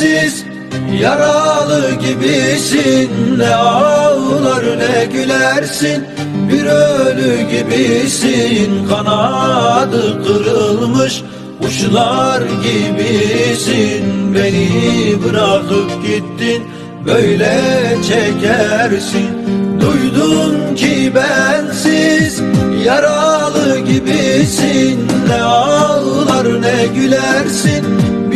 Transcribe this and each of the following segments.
bensiz Yaralı gibisin. Ne ağlar ne gülersin. Bir ölü gibisin. Kanadı kırılmış Kuşlar gibisin. Beni bırakıp gittin Böyle çekersin. Duydun ki bensiz Yaralı gibisin. Ne ağlar ne gülersin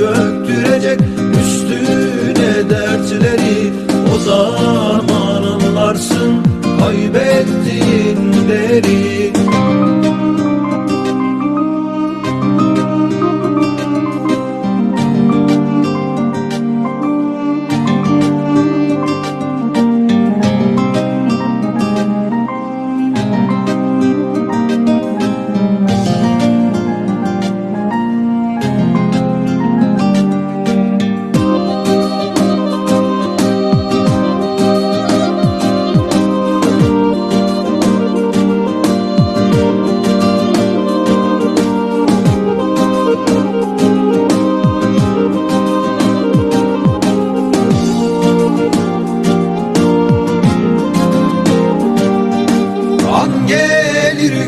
çöktürecek üstüne dertleri. O zaman anlarsın kaybettiğin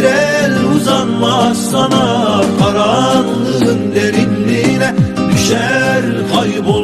bir el uzanmaz sana Karanlığın derinliğine düşer kaybol